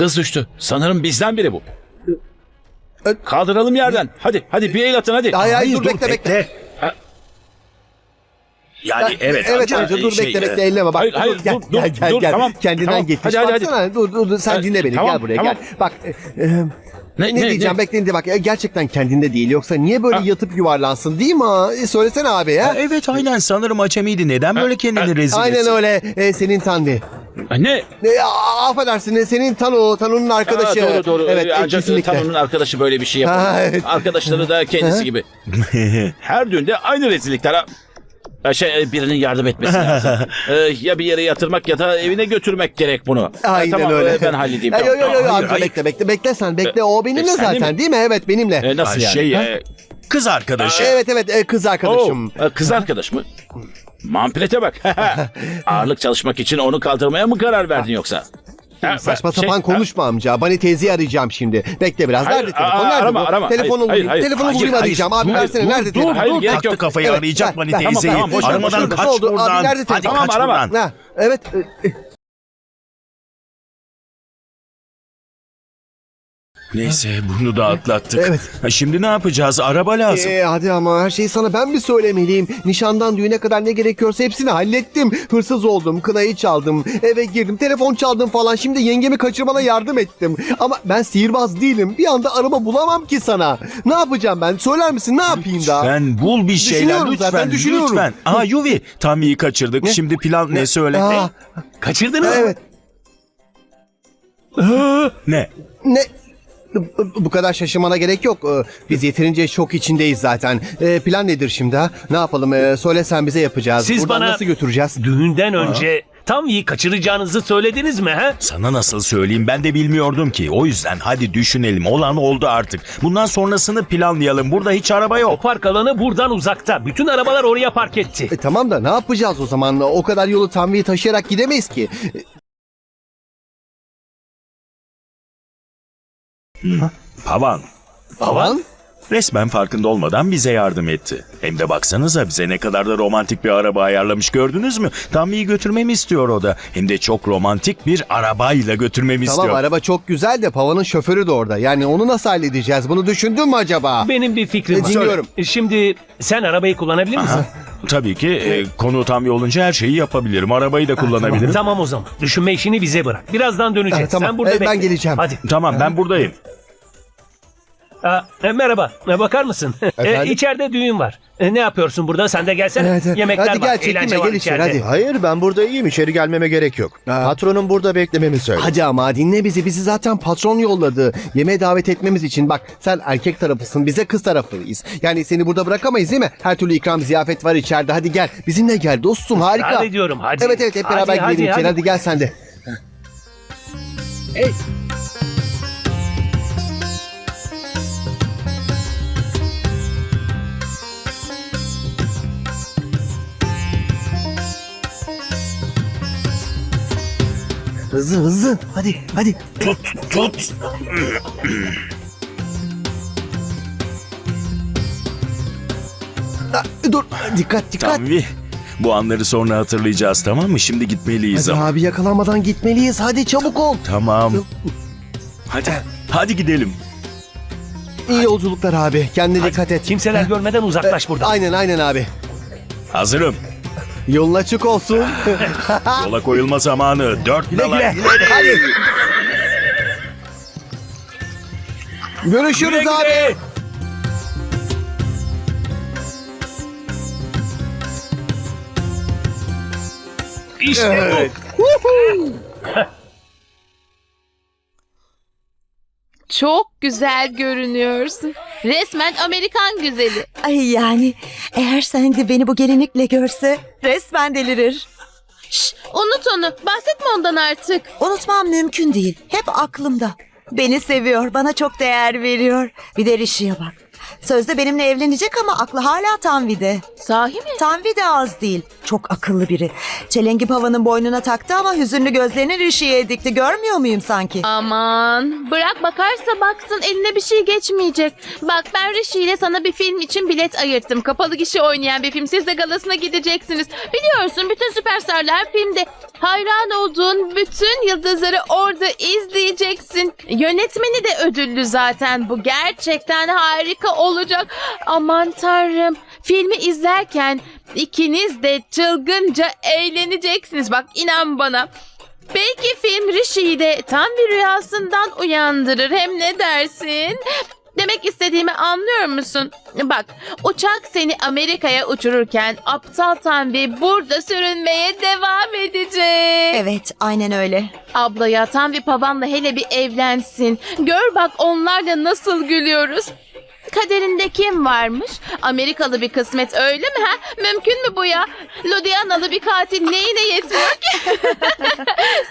Kız düştü. Sanırım bizden biri bu. Ö- Kaldıralım yerden. Hadi hadi bir el atın hadi. Hayır hayır dur, bekle bekle. Yani evet, evet amca, amca dur şey, bekle e, bekle elleme bak. Hayır, hayır, gel, dur, gel, dur, gel, dur, gel. tamam. Kendinden Tamam, geçmiş. hadi, hadi, hadi. Baksana, Dur, dur, dur, sen Ha, dinle beni tamam, gel buraya tamam. gel. Bak e, e, Ne, ne, diyeceğim bekleyin de bak e, gerçekten kendinde değil yoksa niye böyle Ha. yatıp yuvarlansın değil mi? ha? E, söylesene abi ya. Evet aynen sanırım acemiydi. Neden böyle kendini rezil Aynen etsin? öyle e, senin Tanvi. Ne? E, a- affedersin e, senin Tanu, Tanu'nun arkadaşı. Aa, doğru doğru. Evet e, Ancak kesinlikle. Tanrı'nın arkadaşı böyle bir şey yapar. Ha, evet. Arkadaşları da kendisi gibi. Her düğünde aynı rezillikler. ha. Ha, Şey, birinin yardım etmesi lazım. Ee, ya bir yere yatırmak ya da evine götürmek gerek bunu. Ha, Aynen tamam, öyle. e, Ben halledeyim. E, tamam, yo, yo, yo, tamam. hayır, amca hayır. bekle bekle bekle sen bekle o benimle E, sen zaten mi? değil mi? Evet benimle. E, nasıl Ay, yani? Şey, Ha? e, kız arkadaşı. Evet evet e, kız arkadaşım. Oo, e, kız arkadaş mı? Mampirete bak. Ağırlık çalışmak için onu kaldırmaya mı karar verdin yoksa? Ha, Saçma şey- sapan konuşma amca. Bani teyzeyi arayacağım şimdi. Bekle biraz. Hayır, nerede telefon? aa, Nerede arama, bu? arama. Telefonu Hayır, bulayım. hayır, Telefonu hayır, bulayım hayır. arayacağım. Abi Dur, versene. dur, nerede dur, telefon? hayır, gerek Taktı yok. kafayı arayacak ver, Mani ver. teyzeyi. Tamam, tamam, boş ver, boş Aramadan ver. kaç oldu? Abi buradan. nerede Hadi telefon? kaç Tamam, arama. buradan. Ha, evet. e, e, Neyse bunu da atlattık. Evet. Ha, şimdi ne yapacağız? Araba lazım. Ee, hadi ama her şeyi sana ben mi söylemeliyim? Nişandan düğüne kadar ne gerekiyorsa hepsini hallettim. Hırsız oldum, kınayı çaldım, eve girdim, telefon çaldım falan. Şimdi yengemi kaçırmana yardım ettim. Ama ben sihirbaz değilim. Bir anda araba bulamam ki sana. Ne yapacağım ben? Söyler misin? Ne yapayım daha? Ben bul bir şeyler Düşünüyorum lütfen. zaten, düşünüyorum. Lütfen. Aha Yuvi tam iyi kaçırdık. Şimdi plan ne söyle. Aa, Kaçırdınız mı? evet. Ne? Ne? Bu- Bu kadar şaşırmana gerek yok. Ee, Biz yeterince şok içindeyiz zaten. Ee, Plan nedir şimdi ha? Ne yapalım? Ee, Söyle sen bize yapacağız. Siz Buradan bana- nasıl götüreceğiz? Düğünden önce tam iyi kaçıracağınızı söylediniz mi ha? Sana nasıl söyleyeyim ben de bilmiyordum ki. O yüzden hadi düşünelim. Olan oldu artık. Bundan sonrasını planlayalım. Burada hiç araba O yok. park alanı buradan uzakta. Bütün arabalar oraya park etti. E, tamam da ne yapacağız o zaman? O kadar yolu Tanvi'yi taşıyarak gidemeyiz ki. Pavan. Baban? Resmen farkında olmadan bize yardım etti. Hem de baksanıza bize ne kadar da romantik bir araba ayarlamış gördünüz mü? Tam iyi götürmemi istiyor o da. Hem de çok romantik bir arabayla götürmemi Tamam istiyor. araba çok güzel de Pavan'ın şoförü de orada. Yani onu nasıl halledeceğiz? Bunu düşündün mü acaba? Benim bir fikrim E, var. dinliyorum. Söyle. Şimdi sen arabayı kullanabilir misin? Ha, Tabii ki e, konu tam yolunca her şeyi yapabilirim. Arabayı da kullanabilirim. Tamam o zaman. Düşünme işini bize bırak. Birazdan döneceğiz. Ha, tamam. Sen burada E, ben bekle. geleceğim. Hadi. Tamam ben buradayım. Aa, e, merhaba. E, bakar mısın? Efendim? e, içeride düğün var. E, ne yapıyorsun burada? Sen de gelsene. Evet, evet. Yemekler Hadi var. gel, çekinme, eğlence var gel içeri, içeride. hadi. Hayır ben burada iyiyim içeri gelmeme gerek yok. Ha. Patronum burada beklememi söyle. Hadi ama dinle bizi. Bizi zaten patron yolladı. Yemeğe davet etmemiz için. Bak sen erkek tarafısın. Bize kız tarafıyız. Yani seni burada bırakamayız değil mi? Her türlü ikram ziyafet var içeride. Hadi gel. Bizimle gel dostum. Harika. Hadi diyorum, hadi. Evet evet hep Hadi, beraber hadi, gidelim içeri. hadi. Hadi gel sen de. Hızlı hızlı. Hadi hadi. Tut tut. Aa, dur. Dikkat dikkat. Tanvi. Bu anları sonra hatırlayacağız tamam mı? Şimdi gitmeliyiz Hadi ama. abi yakalanmadan gitmeliyiz. Hadi çabuk ol. Tamam. Hadi. Hadi gidelim. İyi yolculuklar abi. Kendine dikkat et. Kimseler görmeden uzaklaş buradan. Aynen aynen abi. Hazırım. Yolun açık olsun. Yola koyulma zamanı. Dört güle güle. Hadi. Görüşürüz abi. İşte bu. Çok güzel görünüyorsun. Resmen Amerikan güzeli. Ay yani eğer sen de beni bu gelinlikle görse resmen delirir. Şş, unut onu. Bahsetme ondan artık. Unutmam mümkün değil. Hep aklımda. Beni seviyor, bana çok değer veriyor. Bir de Rishi'ye bak. Sözde benimle evlenecek ama aklı hala Tanvi'de. Sahi mi? Tanvi de az değil. Çok akıllı biri. Çelengi pavanın boynuna taktı ama hüzünlü gözlerini Rishi'ye dikti. Görmüyor muyum sanki? Aman bırak bakarsa baksın eline bir şey geçmeyecek. Bak ben Rishi ile sana bir film için bilet ayırttım. Kapalı gişe oynayan bir film. Siz de galasına gideceksiniz. Biliyorsun bütün süperstarlar filmde. Hayran olduğun bütün yıldızları orada izleyeceksin. Yönetmeni de ödüllü zaten. Bu gerçekten harika olacak. Aman tanrım. Filmi izlerken ikiniz de çılgınca eğleneceksiniz. Bak inan bana. Belki film Rishi'yi de tam bir rüyasından uyandırır. Hem ne dersin? Demek istediğimi anlıyor musun? Bak, uçak seni Amerika'ya uçururken aptal Tanvi burada sürünmeye devam edecek. Evet, aynen öyle. Ablaya Tanvi Pavan'la hele bir evlensin. Gör bak onlarla nasıl gülüyoruz. Kaderinde kim varmış? Amerikalı bir kısmet öyle mi ha? Mümkün mü bu ya? Lodianalı bir katil neyine yetmiyor ki?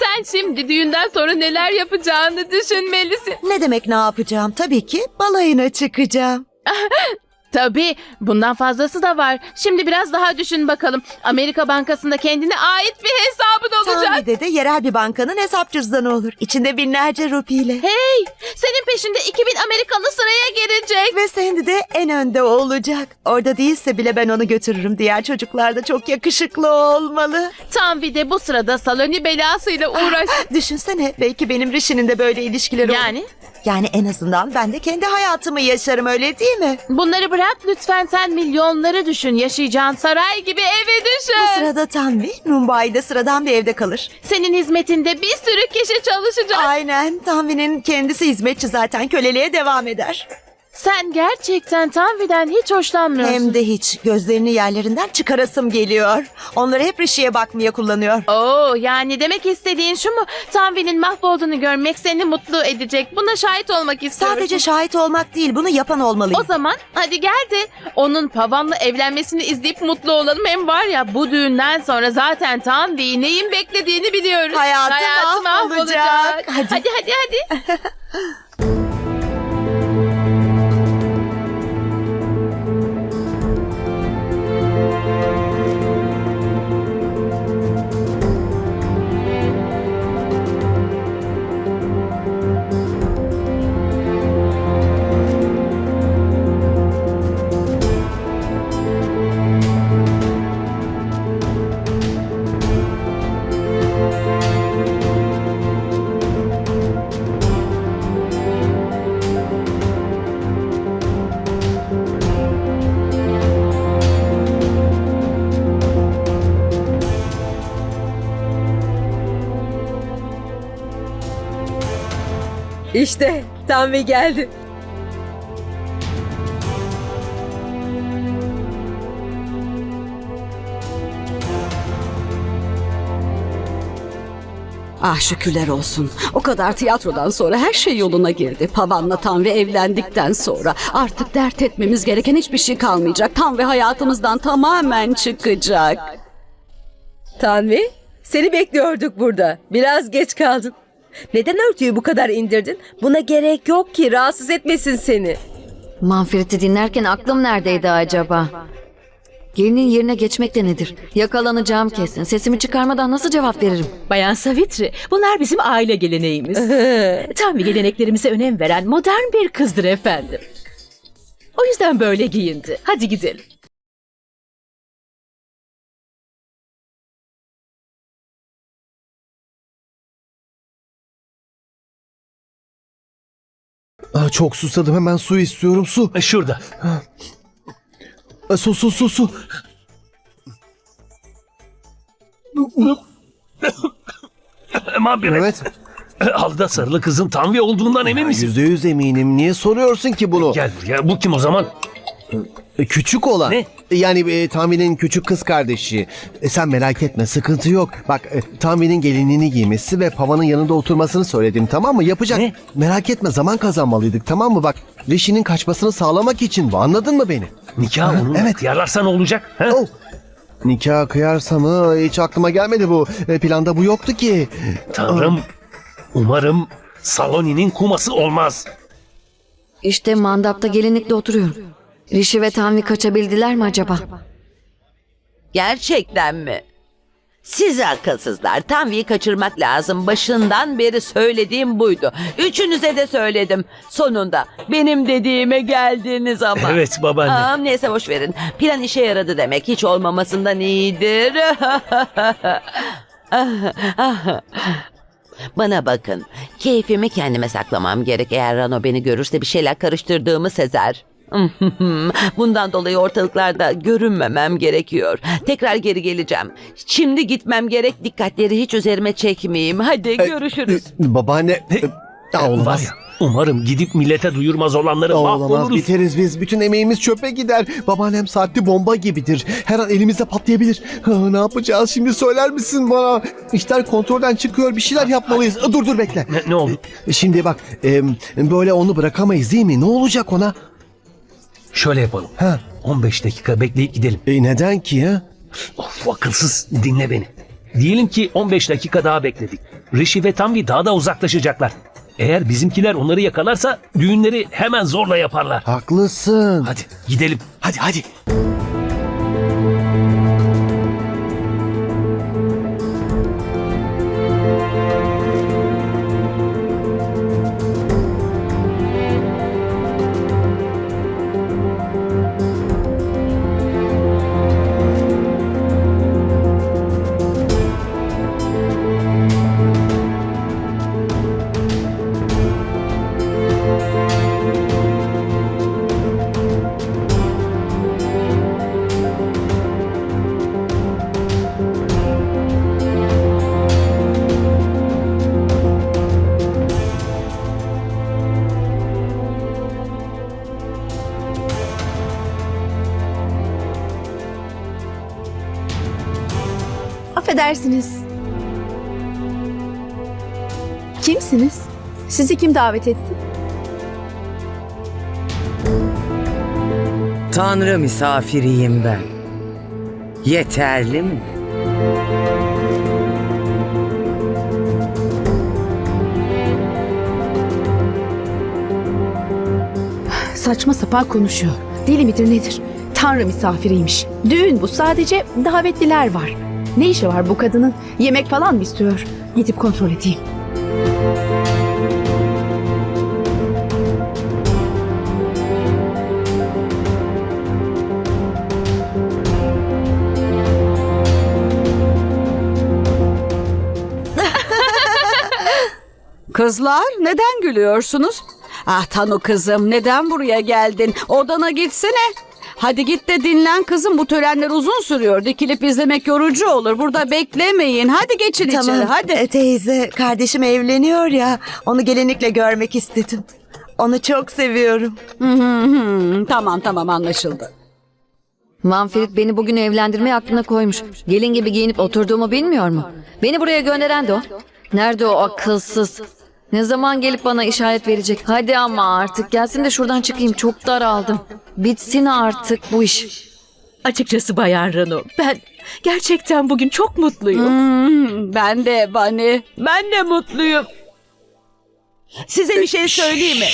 Sen şimdi düğünden sonra neler yapacağını düşünmelisin. Ne demek ne yapacağım? Tabii ki balayına çıkacağım. Tabii bundan fazlası da var. Şimdi biraz daha düşün bakalım. Amerika Bankası'nda kendine ait bir hesabın olacak. Tanvi'de de yerel bir bankanın hesap cüzdanı olur. İçinde binlerce rupiyle. Hey, senin peşinde 2000 Amerikalı sıraya girecek. Ve Sandy de en önde olacak. Orada değilse bile ben onu götürürüm. Diğer çocuklar da çok yakışıklı olmalı. Tanvi de bu sırada Saloni belasıyla uğraşsın. Düşünsene belki benim Rishi'nin de böyle ilişkileri olur. yani Yani en azından ben de kendi hayatımı yaşarım öyle değil mi? bunları bırak lütfen sen milyonları düşün. Yaşayacağın saray gibi evi Bu düşün. sırada Tanvi Mumbai'de sıradan bir evde kalır. Senin hizmetinde bir sürü kişi çalışacak. Aynen Tanvi'nin kendisi hizmetçi zaten köleliğe devam eder. Sen gerçekten Tanvi'den hiç hoşlanmıyorsun. Hem de hiç gözlerini yerlerinden çıkarasım geliyor. Onları hep Rishi'ye bakmaya kullanıyor. Oo yani demek istediğin şu mu? Tanvi'nin mahvolduğunu görmek seni mutlu edecek. Buna şahit olmak istiyorsun. Sadece şahit olmak değil bunu yapan olmalıyım. O zaman hadi gel de onun Pavan'la evlenmesini izleyip mutlu olalım. Hem var ya bu düğünden sonra zaten Tanvi'yi neyin beklediğini biliyoruz. Hayatı mahvolacak. Hadi Hadi. hadi hadi. Tanvi geldi. Ah şükürler olsun. O kadar tiyatrodan sonra her şey yoluna girdi. Pavan'la Tanvi evlendikten sonra artık dert etmemiz gereken hiçbir şey kalmayacak. Tanvi hayatımızdan tamamen çıkacak. Tanvi, seni bekliyorduk burada. Biraz geç kaldın. Neden örtüyü bu kadar indirdin? Buna gerek yok ki rahatsız etmesin seni. Manfred'i dinlerken aklım neredeydi acaba? Gelinin yerine geçmek de nedir? Yakalanacağım kesin. Sesimi çıkarmadan nasıl cevap veririm? Bayan Savitri, bunlar bizim aile geleneğimiz. Tam bir geleneklerimize önem veren modern bir kızdır efendim. O yüzden böyle giyindi. Hadi gidelim. Aa, çok susadım hemen su istiyorum su. Şurada. Aa, su su su su. Mabire. Evet. Halıda sarılı kızın Tanvi olduğundan emin misin? Yüzde yüz eminim. Niye soruyorsun ki bunu? Gel buraya. Bu kim o zaman? E, Küçük olan. Ne? Yani e, Tanvi'nin küçük kız kardeşi. E, sen merak etme sıkıntı yok. Bak e, Tanvi'nin gelinliğini giymesi ve Pava'nın yanında oturmasını söyledim tamam mı? Yapacak. Ne? Merak etme zaman kazanmalıydık tamam mı? Bak Rishi'nin kaçmasını sağlamak için bu anladın mı beni? Nikah onunla evet. kıyarlarsa ne olacak? Ha? Oh. Nikah kıyarsa mı? Hiç aklıma gelmedi bu. E, planda bu yoktu ki. Tanrım. Umarım Saloni'nin kuması olmaz. İşte mandapta gelinlikle oturuyorum. Rişi ve Tanvi kaçabildiler mi acaba? Gerçekten mi? Siz akılsızlar. Tanvi'yi kaçırmak lazım. Başından beri söylediğim buydu. Üçünüze de söyledim. Sonunda benim dediğime geldiniz ama. Evet babaanne. Aa, neyse boş verin. Plan işe yaradı demek. Hiç olmamasından iyidir. Bana bakın. Keyfimi kendime saklamam gerek. Eğer Rano beni görürse bir şeyler karıştırdığımı sezer. Bundan dolayı ortalıklarda görünmemem gerekiyor. Tekrar geri geleceğim. Şimdi gitmem gerek. Dikkatleri hiç üzerime çekmeyeyim. Hadi görüşürüz. Babaanne... e, Ya Var olmaz. ya, umarım gidip millete duyurmaz olanları Olamaz mahvoluruz. biteriz biz. Bütün emeğimiz çöpe gider. Babaannem saatli bomba gibidir. Her an elimizde patlayabilir. Ha, ne yapacağız şimdi söyler misin bana? İşler kontrolden çıkıyor. Bir şeyler yapmalıyız. Dur dur bekle. Ne, ne oldu? Şimdi bak e, böyle onu bırakamayız değil mi? Ne olacak ona? Şöyle yapalım. Ha. 15 dakika bekleyip gidelim. E, neden ki ya? Of akılsız dinle beni. Diyelim ki 15 dakika daha bekledik. Rishi ve Tanvi daha da uzaklaşacaklar. Eğer bizimkiler onları yakalarsa düğünleri hemen zorla yaparlar. Haklısın. Hadi gidelim. hadi hadi. Affedersiniz. Kimsiniz? Sizi kim davet etti? Tanrı misafiriyim ben. Yeterli mi? Saçma sapan konuşuyor. Deli midir nedir? Tanrı misafiriymiş. Düğün bu sadece davetliler var. Ne işi var bu kadının? Yemek falan mı istiyor? Gidip kontrol edeyim. Kızlar neden gülüyorsunuz? Ah Tanu kızım neden buraya geldin? Odana gitsene. Hadi git de dinlen kızım bu törenler uzun sürüyor. Dikilip izlemek yorucu olur. Burada beklemeyin. Hadi geçin içeri Tamam. hadi. E, teyze kardeşim evleniyor ya. Onu gelinlikle görmek istedim. Onu çok seviyorum. Hı hı hı. Tamam tamam anlaşıldı. Manfred beni bugün evlendirmeye aklına koymuş. Gelin gibi giyinip oturduğumu bilmiyor mu? Beni buraya gönderen de o. Nerede o akılsız? Ne zaman gelip bana işaret verecek? Hadi ama artık gelsin de şuradan çıkayım. Çok daraldım. Bitsin artık bu iş. Açıkçası Bayan Rano ben gerçekten bugün çok mutluyum. Hmm, ben de Bani. Ben de mutluyum. Size bir şey söyleyeyim mi?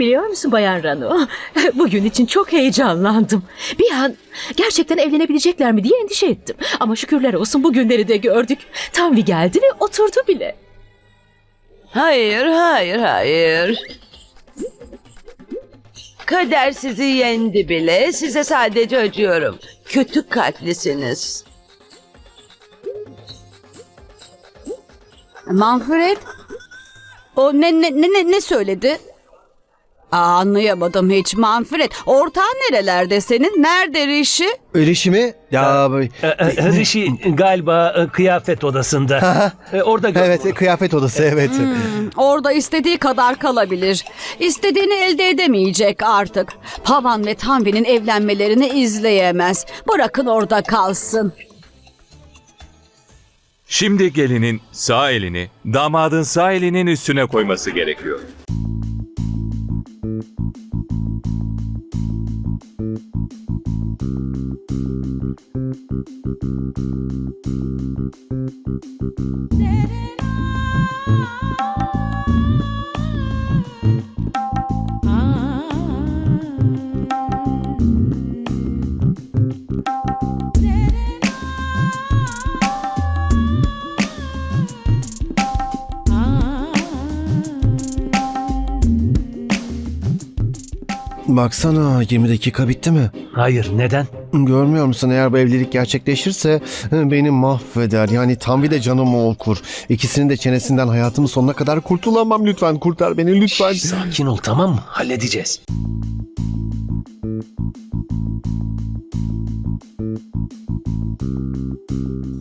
Biliyor musun Bayan Rano? Bugün için çok heyecanlandım. Bir an gerçekten evlenebilecekler mi diye endişe ettim. Ama şükürler olsun bugünleri de gördük. Tanvi geldi ve oturdu bile. Hayır, hayır, hayır. Kader sizi yendi bile. Size sadece acıyorum. Kötü kalplisiniz. Manfred. O ne ne ne ne, ne söyledi? Aa, anlayamadım hiç Manfred. Ortağın nerelerde senin? Nerede Rişi? Erişimi? Ya Ee, e, Rishi galiba e, kıyafet odasında. E, Orada gör- evet kıyafet odası evet. Orada istediği kadar kalabilir. İstediğini elde edemeyecek artık. Pavan ve Tanvi'nin evlenmelerini izleyemez. Bırakın orada kalsın. Şimdi gelinin sağ elini damadın sağ elinin üstüne koyması gerekiyor. Thank you. Baksana 20 dakika bitti mi? Hayır neden? Görmüyor musun eğer bu evlilik gerçekleşirse beni mahveder. Yani Tanvi de canımı okur. İkisinin de çenesinden hayatımın sonuna kadar kurtulamam. Lütfen kurtar beni lütfen. Sakin ol tamam mı? Halledeceğiz.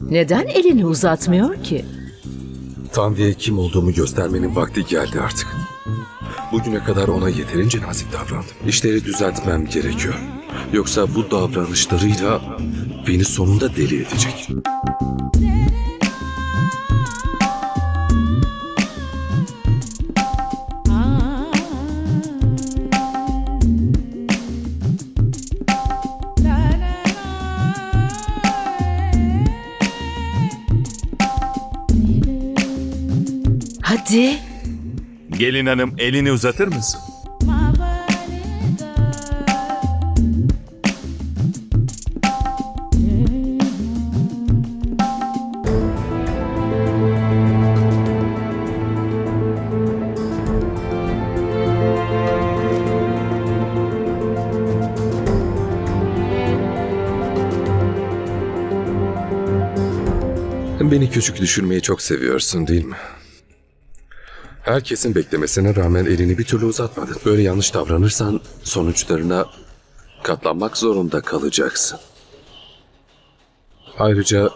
Neden elini uzatmıyor ki? Tanvi'ye kim olduğumu göstermenin vakti geldi artık. Bugüne kadar ona yeterince nazik davrandım. İşleri düzeltmem gerekiyor. Yoksa bu davranışlarıyla beni sonunda deli edecek. Hadi. Gelin hanım elini uzatır mısın? Beni küçük düşürmeyi çok seviyorsun değil mi? Herkesin beklemesine rağmen elini bir türlü uzatmadın. Böyle yanlış davranırsan sonuçlarına katlanmak zorunda kalacaksın. Ayrıca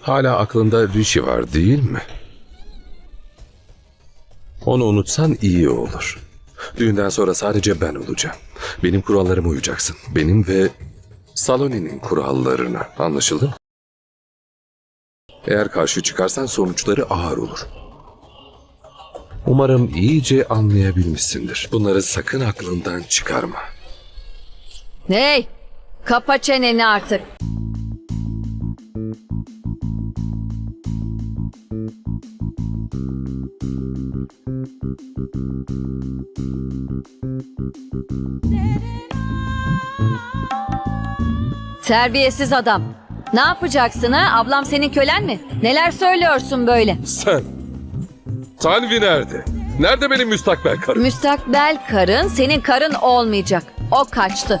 hala aklında Rishi var değil mi? Onu unutsan iyi olur. Düğünden sonra sadece ben olacağım. Benim kurallarıma uyacaksın. Benim ve Saloni'nin kurallarına. Anlaşıldı mı? Eğer karşı çıkarsan sonuçları ağır olur. Umarım iyice anlayabilmişsindir. Bunları sakın aklından çıkarma. Hey! Kapa çeneni artık. Terbiyesiz adam. Ne yapacaksın ha? Ablam senin kölen mi? Neler söylüyorsun böyle? Sen! Tanvi nerede? Nerede benim müstakbel karım? Müstakbel karın senin karın olmayacak. O kaçtı.